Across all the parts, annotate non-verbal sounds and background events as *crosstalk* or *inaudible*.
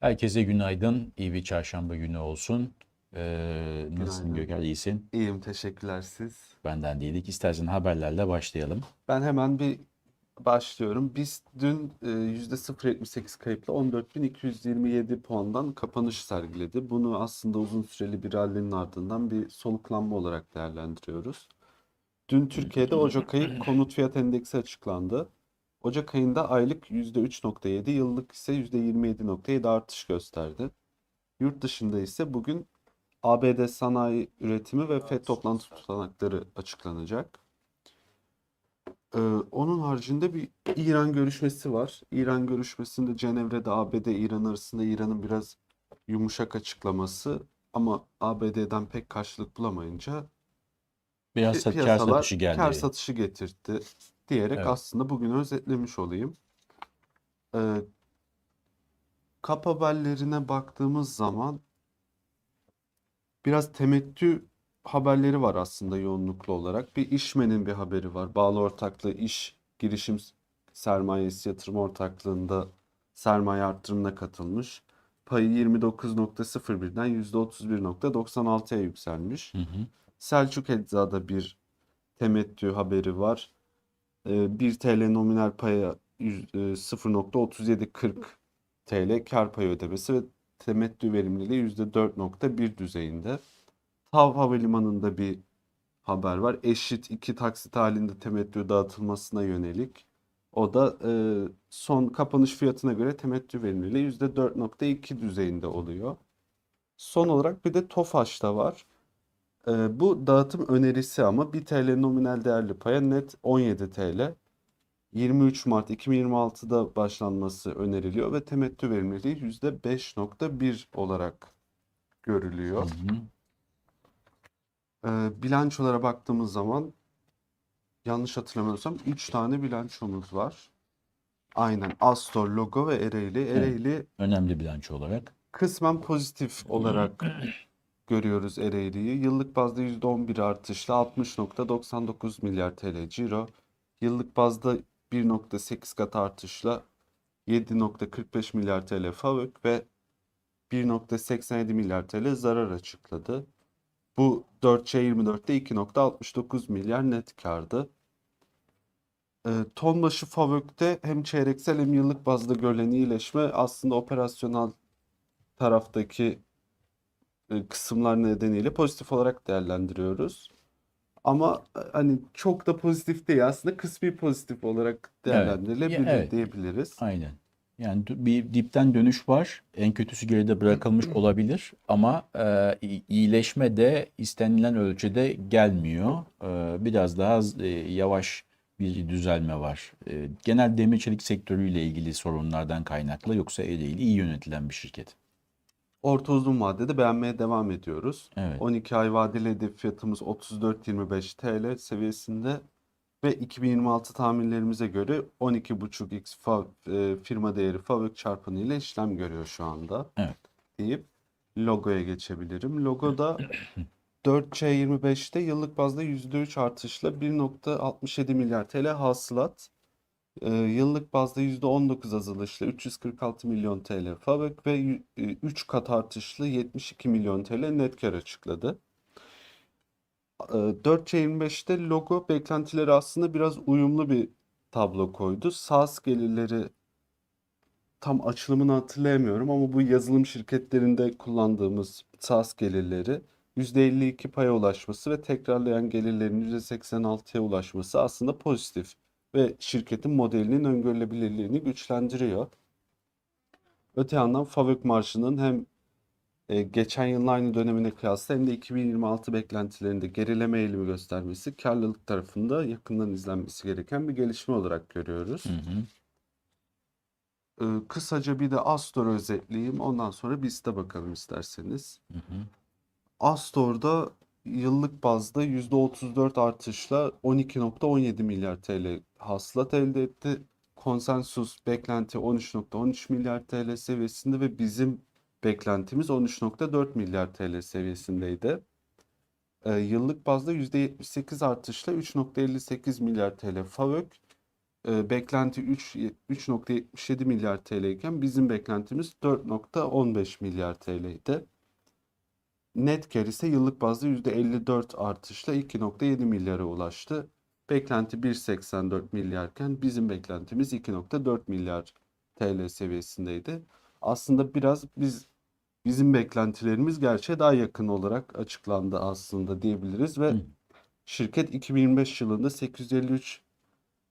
Herkese günaydın. İyi bir çarşamba günü olsun. Ee, nasılsın Günaydın. Göker? İyisin. İyiyim, teşekkürler siz. Benden değilik. İstersen haberlerle başlayalım. Ben hemen bir başlıyorum. Biz dün e, %0.78 kayıpla 14.227 puandan kapanış sergiledi. Bunu aslında uzun süreli bir rallinin ardından bir soluklanma olarak değerlendiriyoruz. Dün Türkiye'de Ocak ayı konut fiyat endeksi açıklandı. Ocak ayında aylık %3.7, yıllık ise %27.7 artış gösterdi. Yurt dışında ise bugün ABD sanayi üretimi ve FED toplantı tutanakları açıklanacak. Ee, onun haricinde bir İran görüşmesi var. İran görüşmesinde Cenevre'de ABD İran arasında İran'ın biraz yumuşak açıklaması ama ABD'den pek karşılık bulamayınca Biraz pi- sat- kar piyasalar satışı geldi. kar satışı getirdi diyerek Evet. aslında bugünü özetlemiş olayım. Ee, kap haberlerine baktığımız zaman biraz temettü haberleri var aslında yoğunluklu olarak. Bir işmenin bir haberi var. Bağlı ortaklığı iş girişim sermayesi yatırım ortaklığında sermaye arttırımına katılmış. Payı 29.01'den %31.96'ya yükselmiş. Hı hı. Selçuk Ecza'da bir temettü haberi var. Ee, 1 TL nominal paya yüz- e, 0.3740 TL kar payı ödemesi ve temettü verimliliği %4.1 düzeyinde. Tav Havalimanı'nda bir haber var. Eşit iki taksit halinde temettü dağıtılmasına yönelik. O da e, son kapanış fiyatına göre temettü verimliliği %4.2 düzeyinde oluyor. Son olarak bir de TOFAŞ'ta var. E, bu dağıtım önerisi ama 1 TL nominal değerli paya net 17 TL. 23 Mart 2026'da başlanması öneriliyor ve temettü verimliliği %5.1 olarak görülüyor. Hı hı. Ee, bilançolara baktığımız zaman yanlış hatırlamıyorsam 3 tane bilançomuz var. Aynen Astor, Logo ve Ereğli. Ereğli Önemli bilanço olarak. kısmen pozitif olarak görüyoruz Ereğli'yi. Yıllık bazda %11 artışla 60.99 milyar TL ciro. Yıllık bazda 1.8 kat artışla 7.45 milyar TL FAVÖK ve 1.87 milyar TL zarar açıkladı. Bu 4Ç24'te 2.69 milyar net kardı. Ee, ton başı FAVÖK'te hem çeyreksel hem yıllık bazda görülen iyileşme aslında operasyonel taraftaki e, kısımlar nedeniyle pozitif olarak değerlendiriyoruz. Ama e, hani çok da pozitif değil aslında kısmi pozitif olarak Evet. Değerlendirilebilir evet. diyebiliriz. Aynen. Yani bir dipten dönüş var. En kötüsü geride bırakılmış *clears throat* olabilir ama e, iyileşme de istenilen ölçüde gelmiyor. E, biraz daha e, yavaş bir düzelme var. E, genel demir çelik sektörüyle ilgili sorunlardan kaynaklı yoksa değil iyi yönetilen bir şirket. Orta uzun vadede beğenmeye devam ediyoruz. Evet. 12 ay vadeli hedef fiyatımız 34.25 TL seviyesinde ve 2026 tahminlerimize göre 12.5x fa- e, firma değeri FAVÖK çarpanı ile işlem görüyor şu anda Evet. deyip logoya geçebilirim. Logoda 4C25'te *clears throat* yıllık bazda %3 artışla 1.67 milyar TL hasılat, e, yıllık bazda %19 azalışla 346 milyon TL FAVÖK ve 3 kat artışlı 72 milyon TL net kar açıkladı. E, 4C25'te logo beklentileri aslında biraz uyumlu bir tablo koydu. SaaS gelirleri tam açılımını hatırlayamıyorum ama bu yazılım şirketlerinde kullandığımız SaaS gelirleri %52 paya ulaşması ve tekrarlayan gelirlerin %86'ya ulaşması aslında pozitif ve şirketin modelinin öngörülebilirliğini güçlendiriyor. Öte yandan FAVÖK marjının hem e, geçen yılın aynı dönemine kıyasla hem de 2026 beklentilerinde gerileme eğilimi göstermesi karlılık tarafında yakından izlenmesi gereken bir gelişme olarak görüyoruz. Hı hı. Ee, kısaca bir de Astor'u özetleyeyim. Ondan sonra BIST'e bakalım isterseniz. Hı hı. Astor'da yıllık bazda %34 artışla 12.17 milyar TL hasılat elde etti. Konsensus beklenti 13.13 milyar TL seviyesinde ve bizim beklentimiz 13.4 milyar TL seviyesindeydi. Ee, yıllık bazda %78 artışla 3.58 milyar TL FAVÖK e, beklenti 3 3.77 milyar TL iken bizim beklentimiz 4.15 milyar TL'ydi. Net kar ise yıllık bazda %54 artışla 2.7 milyara ulaştı. Beklenti 1.84 milyarken bizim beklentimiz 2.4 milyar TL seviyesindeydi. Aslında biraz biz bizim beklentilerimiz gerçeğe daha yakın olarak açıklandı aslında diyebiliriz ve Hı. şirket 2025 yılında 853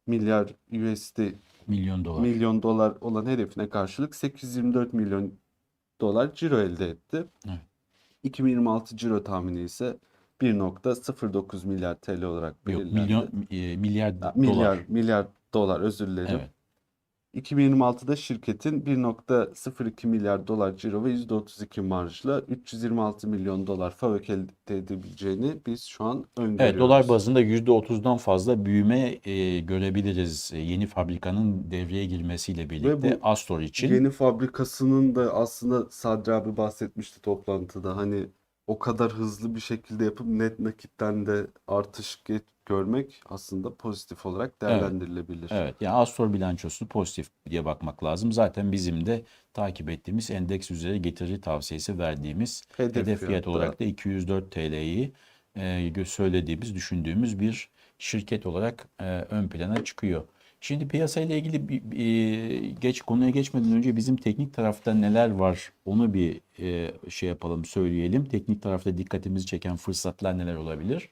milyar USD Milyon dolar. milyon dolar olan hedefine karşılık 824 milyon dolar ciro elde etti. Evet. 2026 ciro tahmini ise 1.09 milyar TL olarak Yok, belirlendi. milyon e, milyar Ha, dolar. milyar milyar dolar özür dilerim. Evet. 2026'da şirketin 1.02 milyar dolar ciro ve %32 marjla 326 milyon dolar FAVÖK elde edebileceğini biz şu an Evet, öngörüyoruz. dolar bazında %30'dan fazla büyüme e, görebiliriz e, yeni fabrikanın devreye girmesiyle birlikte bu Astor için. Yeni fabrikasının da aslında Sadri abi bahsetmişti toplantıda. Hani o kadar hızlı bir şekilde yapıp net nakitten de artış görmek aslında pozitif olarak Evet. değerlendirilebilir. Evet, yani Astor bilançosu pozitif diye bakmak lazım. Zaten bizim de takip ettiğimiz endeks üzeri getiri tavsiyesi verdiğimiz Hedef hedef fiyat fiyatta olarak da 204 TL'yi e, söylediğimiz, düşündüğümüz bir şirket olarak e, ön plana çıkıyor. Şimdi piyasayla ilgili bir, bir- geç konuya geçmeden önce bizim teknik tarafta neler var onu bir e, şey yapalım, söyleyelim. Teknik tarafta dikkatimizi çeken fırsatlar neler olabilir?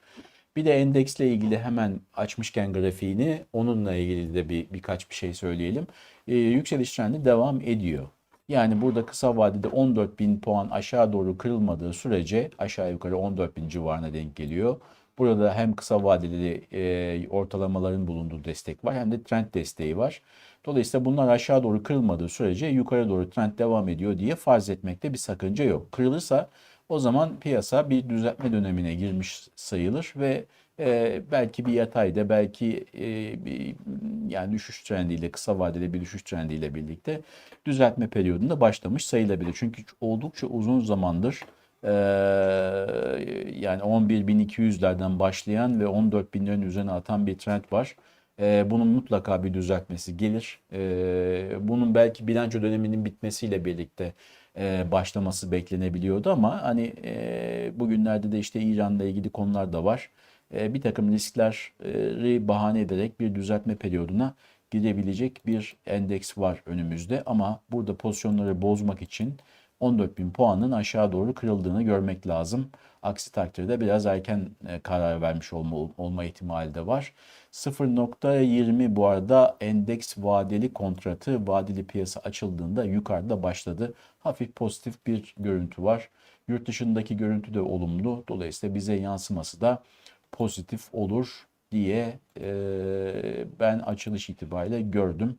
Bir de endeksle ilgili hemen açmışken grafiğini onunla ilgili de bir birkaç bir şey söyleyelim. Ee, yükseliş trendi devam ediyor. Yani burada kısa vadede 14.000 puan aşağı doğru kırılmadığı sürece aşağı yukarı 14.000 civarına denk geliyor. Burada hem kısa vadeli e, ortalamaların bulunduğu destek var hem de trend desteği var. Dolayısıyla bunlar aşağı doğru kırılmadığı sürece yukarı doğru trend devam ediyor diye farz etmekte bir sakınca yok. Kırılırsa o zaman piyasa bir düzeltme dönemine girmiş sayılır ve e, belki bir yatayda belki e, bir, yani düşüş trendiyle kısa vadeli bir düşüş trendiyle birlikte düzeltme periyodunda başlamış sayılabilir. Çünkü oldukça uzun zamandır e, yani 11.200'lerden başlayan ve 14.000'lerin üzerine atan bir trend var. E, bunun mutlaka bir düzeltmesi gelir. E, bunun belki bilanço döneminin bitmesiyle birlikte e, başlaması beklenebiliyordu ama hani e, bugünlerde de işte İran'la ilgili konular da var. E, bir takım riskleri bahane ederek bir düzeltme periyoduna gidebilecek bir endeks var önümüzde ama burada pozisyonları bozmak için 14.000 puanın aşağı doğru kırıldığını görmek lazım. Aksi takdirde biraz erken e, karar vermiş olma, olma ihtimali de var. 0.20 bu arada endeks vadeli kontratı vadeli piyasa açıldığında yukarıda başladı. Hafif pozitif bir görüntü var. Yurt dışındaki görüntü de olumlu. Dolayısıyla bize yansıması da pozitif olur diye e, ben açılış itibariyle gördüm.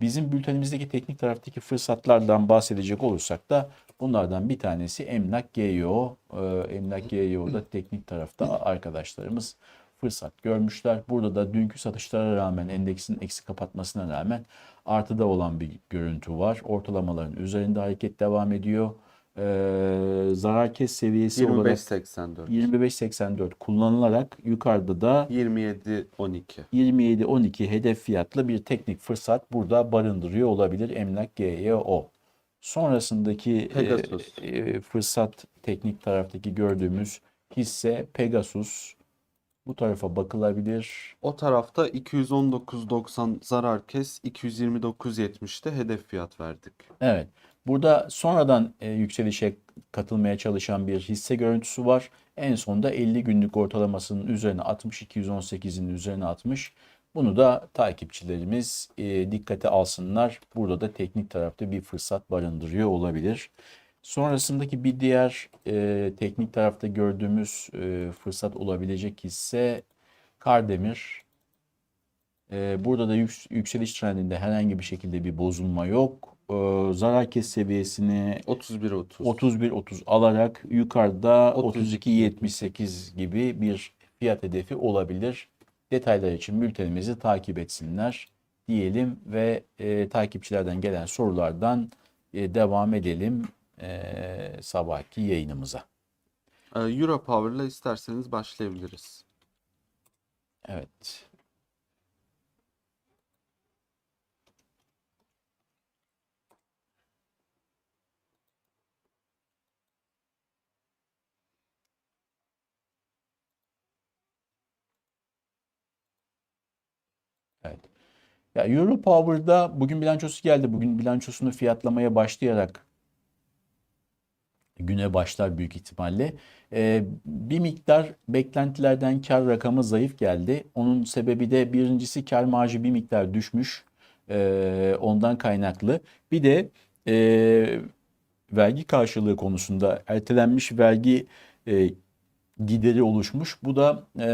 Bizim bültenimizdeki teknik taraftaki fırsatlardan bahsedecek olursak da bunlardan bir tanesi Emlak GEO. Ee, Emlak GEO'da teknik tarafta arkadaşlarımız fırsat görmüşler. Burada da dünkü satışlara rağmen endeksin eksi kapatmasına rağmen artıda olan bir görüntü var. Ortalamaların üzerinde hareket devam ediyor. Ee, zarar kes seviyesi olarak 25.84. 25.84 kullanılarak yukarıda da 27.12. 27-12 hedef fiyatlı bir teknik fırsat burada barındırıyor olabilir Emlak GEO. Sonrasındaki e, Pegasus. e, fırsat teknik taraftaki gördüğümüz hisse Pegasus. Bu tarafa bakılabilir. O tarafta 219.90 zarar kes, 229.70'te hedef fiyat verdik. Evet. Burada sonradan e, yükselişe katılmaya çalışan bir hisse görüntüsü var. En sonda 50 günlük ortalamasının üzerine 60, 218'in üzerine atmış. Bunu da takipçilerimiz e, dikkate alsınlar. Burada da teknik tarafta bir fırsat barındırıyor olabilir. Sonrasındaki bir diğer e, teknik tarafta gördüğümüz e, fırsat olabilecek hisse Kardemir. E, burada da yük- yükseliş trendinde herhangi bir şekilde bir bozulma yok. E, zarar kes seviyesini 31.30. 31-30 alarak yukarıda 32. 32-78 gibi bir fiyat hedefi olabilir. Detaylar için bültenimizi takip etsinler diyelim ve e, takipçilerden gelen sorulardan e, devam edelim e, sabahki yayınımıza. Ee, Europower'la isterseniz başlayabiliriz. Evet. Evet. Ya Europower'da bugün bilançosu geldi. Bugün bilançosunu fiyatlamaya başlayarak güne başlar büyük ihtimalle. Ee, bir miktar beklentilerden kar rakamı zayıf geldi. Onun sebebi de birincisi kar marjı bir miktar düşmüş. Ee, ondan kaynaklı. Bir de e, vergi karşılığı konusunda ertelenmiş vergi e, gideri oluşmuş. Bu da e,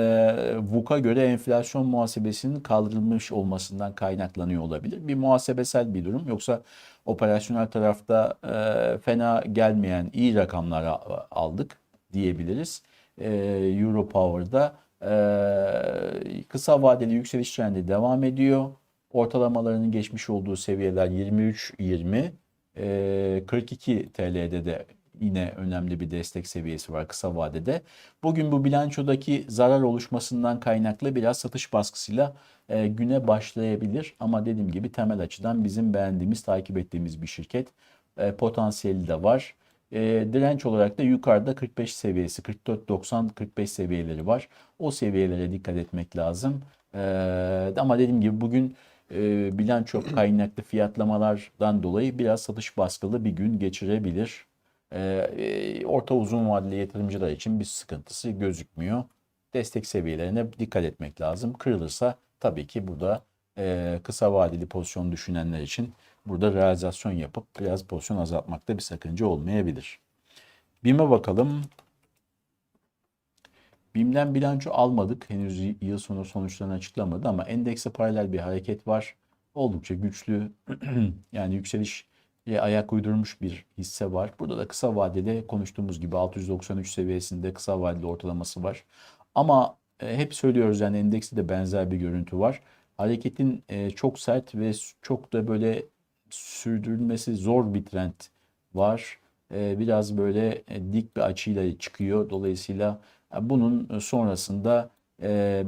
VUK'a göre enflasyon muhasebesinin kaldırılmış olmasından kaynaklanıyor olabilir. Bir muhasebesel bir durum. Yoksa operasyonel tarafta e, fena gelmeyen iyi rakamlar aldık diyebiliriz. E, Europower'da e, kısa vadeli yükseliş trendi devam ediyor. Ortalamalarının geçmiş olduğu seviyeler 23-20, e, 42 TL'de de yine önemli bir destek seviyesi var kısa vadede. Bugün bu bilançodaki zarar oluşmasından kaynaklı biraz satış baskısıyla e, güne başlayabilir. Ama dediğim gibi temel açıdan bizim beğendiğimiz, takip ettiğimiz bir şirket. E, potansiyeli de var. E, direnç olarak da yukarıda 45 seviyesi, 44-90-45 seviyeleri var. O seviyelere dikkat etmek lazım. E, ama dediğim gibi bugün e, bilanço kaynaklı fiyatlamalardan dolayı biraz satış baskılı bir gün geçirebilir. E, e, orta uzun vadeli yatırımcılar için bir sıkıntısı gözükmüyor. Destek seviyelerine dikkat etmek lazım. Kırılırsa tabii ki burada e, kısa vadeli pozisyon düşünenler için burada realizasyon yapıp biraz pozisyon azaltmakta bir sakınca olmayabilir. BİM'e bakalım. BİM'den bilanço almadık. Henüz yıl sonu sonuçlarını açıklamadı ama endekse paralel bir hareket var. Oldukça güçlü. *clears throat* yani yükseliş ayak uydurmuş bir hisse var. Burada da kısa vadede konuştuğumuz gibi 693 seviyesinde kısa vadeli ortalaması var. Ama e, hep söylüyoruz yani endekste de benzer bir görüntü var. Hareketin e, çok sert ve çok da böyle sürdürülmesi zor bir trend var. E, biraz böyle dik bir açıyla çıkıyor. Dolayısıyla bunun sonrasında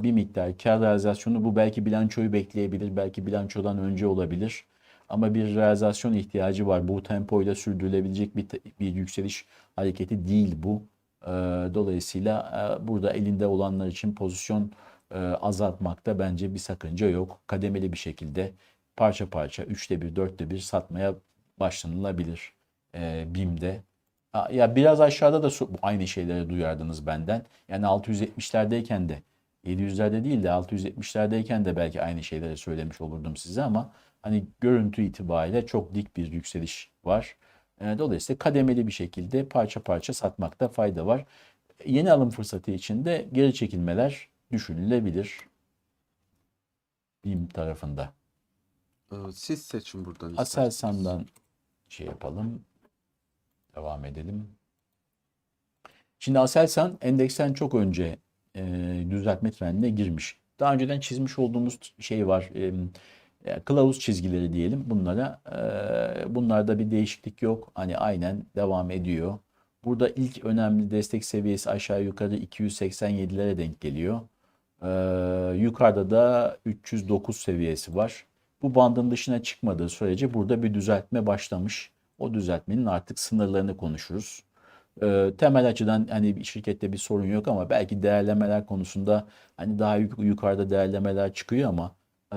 bir miktar kar realizasyonu bu belki bilançoyu bekleyebilir, belki bilançodan önce olabilir. Ama bir realizasyon ihtiyacı var. Bu tempoyla sürdürülebilecek bir, bir yükseliş hareketi değil bu. Ee, Dolayısıyla e, burada elinde olanlar için pozisyon e, azaltmakta bence bir sakınca yok. Kademeli bir şekilde parça parça, üçte bir, dörtte bir satmaya başlanılabilir e, BİM'de. Ya biraz aşağıda da aynı şeyleri duyardınız benden. Yani 670'lerdeyken de 700'lerde değil de 670'lerdeyken de belki aynı şeyleri söylemiş olurdum size ama hani görüntü itibariyle çok dik bir yükseliş var. E, Dolayısıyla kademeli bir şekilde parça parça satmakta fayda var. Yeni alım fırsatı için de geri çekilmeler düşünülebilir BİM tarafında. Ee, Siz seçin buradan. Aselsan'dan şey yapalım. Devam edelim. Şimdi Aselsan endeksten çok önce e, düzeltme trendine girmiş. Daha önceden çizmiş olduğumuz şey var. E, e, kılavuz çizgileri diyelim bunlara. E, bunlarda bir değişiklik yok. Hani aynen devam ediyor. Burada ilk önemli destek seviyesi aşağı yukarı 287'lere denk geliyor. Ee, yukarıda da 309 seviyesi var. Bu bandın dışına çıkmadığı sürece burada bir düzeltme başlamış. O düzeltmenin artık sınırlarını konuşuruz. Ee, temel açıdan hani şirkette bir sorun yok ama belki değerlemeler konusunda hani daha yuk- yukarıda değerlemeler çıkıyor ama e,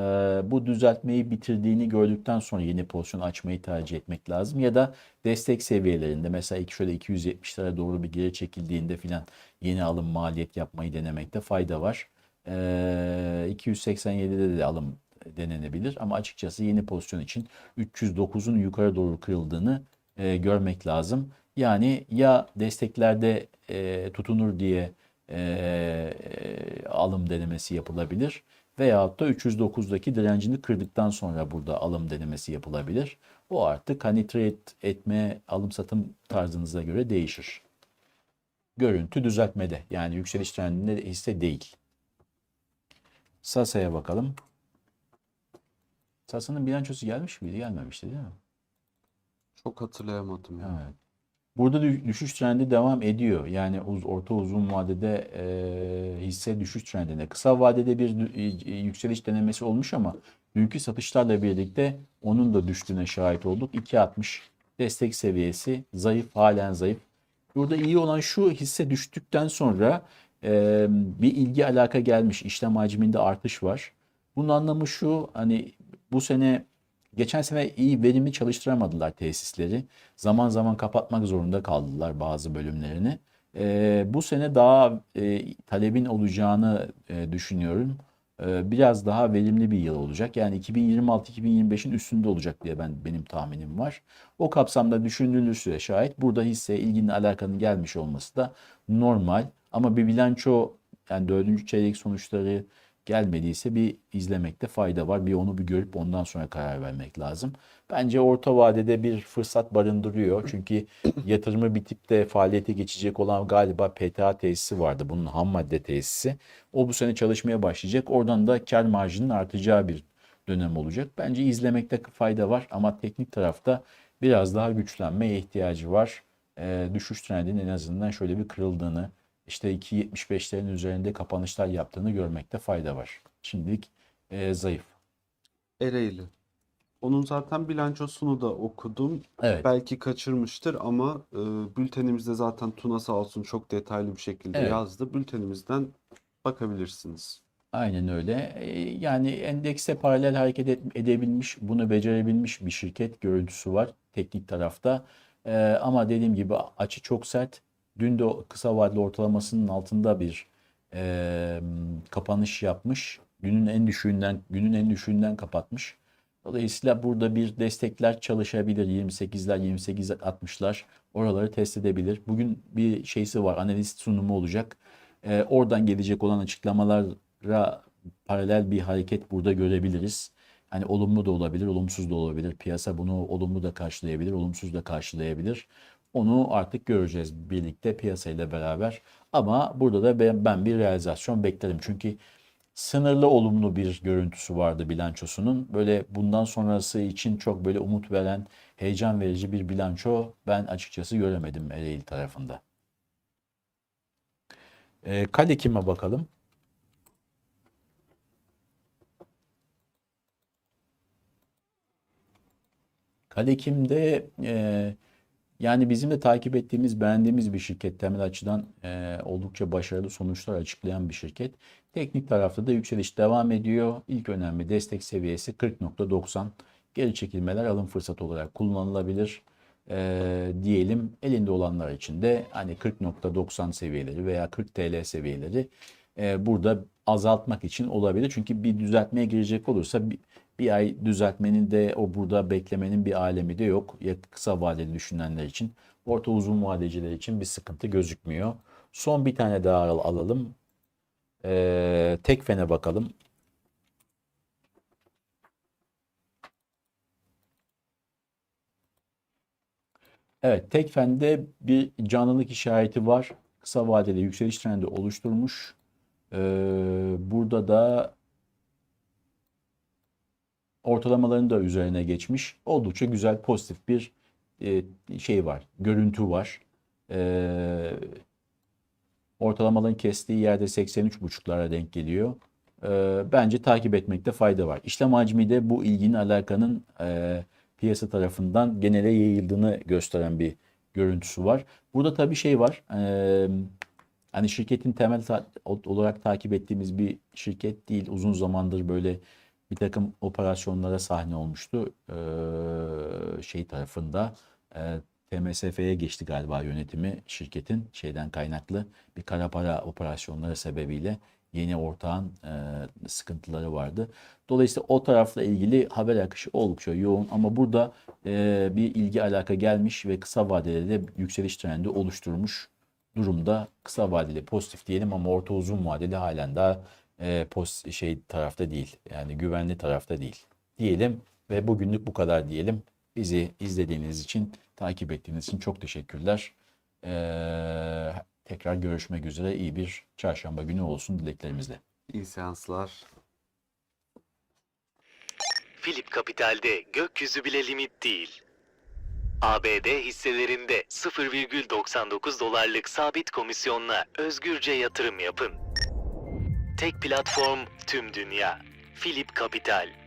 bu düzeltmeyi bitirdiğini gördükten sonra yeni pozisyon açmayı tercih etmek lazım. Ya da destek seviyelerinde mesela şöyle 270'lere doğru bir geri çekildiğinde filan yeni alım maliyet yapmayı denemekte fayda var. Ee, 287'de de alım denenebilir ama açıkçası yeni pozisyon için 309'un yukarı doğru kırıldığını e, görmek lazım. Yani ya desteklerde e, tutunur diye e, alım denemesi yapılabilir veyahut da 309'daki direncini kırdıktan sonra burada alım denemesi yapılabilir. O artık hani trade etme, alım satım tarzınıza göre değişir. Görüntü düzeltmede yani yükseliş trendinde hisse değil. Sasa'ya bakalım. Sasa'nın bilançosu gelmiş miydi? Gelmemişti değil mi? Çok hatırlayamadım ya. Evet. Burada dü- düşüş trendi devam ediyor. Yani uz, orta uzun vadede e, hisse düşüş trendinde. Kısa vadede bir e, yükseliş denemesi olmuş ama dünkü satışlarla birlikte onun da düştüğüne şahit olduk. 2.60 destek seviyesi zayıf, halen zayıf. Burada iyi olan şu hisse düştükten sonra e, bir ilgi alaka gelmiş. İşlem hacminde artış var. Bunun anlamı şu hani bu sene geçen sene iyi verimli çalıştıramadılar tesisleri. Zaman zaman kapatmak zorunda kaldılar bazı bölümlerini. Ee, bu sene daha e, talebin olacağını e, düşünüyorum. Ee, biraz daha verimli bir yıl olacak. Yani 2026-2025'in üstünde olacak diye ben benim tahminim var. O kapsamda düşünülürse şayet burada hisseye ilginin alakanın gelmiş olması da normal. Ama bir bilanço yani dördüncü çeyrek sonuçları gelmediyse bir izlemekte fayda var. Bir onu bir görüp ondan sonra karar vermek lazım. Bence orta vadede bir fırsat barındırıyor. Çünkü *clears throat* yatırımı bitip de faaliyete geçecek olan galiba PTA tesisi vardı. Bunun ham madde tesisi. O bu sene çalışmaya başlayacak. Oradan da kar marjının artacağı bir dönem olacak. Bence izlemekte fayda var ama teknik tarafta biraz daha güçlenmeye ihtiyacı var. Ee, düşüş trendinin en azından şöyle bir kırıldığını, işte 2.75'lerin üzerinde kapanışlar yaptığını görmekte fayda var. Şimdilik e, zayıf. Ereğli. Onun zaten bilançosunu da okudum. Evet. Belki kaçırmıştır ama e, bültenimizde zaten Tuna sağ olsun çok detaylı bir şekilde Evet. yazdı. Bültenimizden bakabilirsiniz. Aynen öyle. Ee, Yani endekse paralel hareket et- edebilmiş, bunu becerebilmiş bir şirket görüntüsü var teknik tarafta. Ee, ama dediğim gibi açı çok sert. Dün de kısa vadeli ortalamasının altında bir e, kapanış yapmış. Günün en düşüğünden günün en düşüğünden kapatmış. Dolayısıyla burada bir destekler çalışabilir. 28'ler, 28-60'lar oraları test edebilir. Bugün bir şeysi var. Analist sunumu olacak. Ee, oradan gelecek olan açıklamalara paralel bir hareket burada görebiliriz. Hani olumlu da olabilir, olumsuz da olabilir. Piyasa bunu olumlu da karşılayabilir, olumsuz da karşılayabilir. Onu artık göreceğiz birlikte piyasayla beraber. Ama burada da ben, bir realizasyon beklerim. Çünkü sınırlı olumlu bir görüntüsü vardı bilançosunun. Böyle bundan sonrası için çok böyle umut veren, heyecan verici bir bilanço ben açıkçası göremedim Ereğli tarafında. E, Kadekim'e bakalım. Kadekim'de e, yani bizim de takip ettiğimiz, beğendiğimiz bir şirket. Temel açıdan e, oldukça başarılı sonuçlar açıklayan bir şirket. Teknik tarafta da yükseliş devam ediyor. İlk önemli destek seviyesi 40.90. Geri çekilmeler alım fırsatı olarak kullanılabilir. E, diyelim elinde olanlar için de hani 40.90 seviyeleri veya 40 TL seviyeleri e, burada azaltmak için olabilir. Çünkü bir düzeltmeye girecek olursa bir, ay düzeltmenin de o burada beklemenin bir alemi de yok. Ya kısa vadeli düşünenler için, orta uzun vadeciler için bir sıkıntı gözükmüyor. Son bir tane daha al- alalım. Ee, Tekfen'e bakalım. Evet, Tekfen'de bir canlılık işareti var. Kısa vadeli yükseliş trendi oluşturmuş. Ee, burada da ortalamaların da üzerine geçmiş. Oldukça güzel pozitif bir e, şey var. Görüntü var. Ee, ortalamaların kestiği yerde 83.5'lara denk geliyor. Ee, bence takip etmekte fayda var. İşlem hacmi de bu ilginin alakanın e, piyasa tarafından genele yayıldığını gösteren bir görüntüsü var. Burada tabii şey var. Ee, hani şirketin temel olarak takip ettiğimiz bir şirket değil. Uzun zamandır böyle bir takım operasyonlara sahne olmuştu. Ee, şey tarafında e, TMSF'ye geçti galiba yönetimi şirketin şeyden kaynaklı bir kara para operasyonları sebebiyle yeni ortağın e, sıkıntıları vardı. Dolayısıyla o tarafla ilgili haber akışı oldukça yoğun ama burada e, bir ilgi alaka gelmiş ve kısa vadede de yükseliş trendi oluşturmuş durumda. Kısa vadeli pozitif diyelim ama orta uzun vadeli halen daha e, post şey tarafta değil. Yani güvenli tarafta değil. Diyelim ve bugünlük bu kadar diyelim. Bizi izlediğiniz için, takip ettiğiniz için çok teşekkürler. Ee, tekrar görüşmek üzere. İyi bir çarşamba günü olsun dileklerimizle. İyi seanslar. Philip Capital'de gökyüzü bile limit değil. ABD hisselerinde 0,99 dolarlık sabit komisyonla özgürce yatırım yapın. Tek platform tüm dünya. Philip Capital.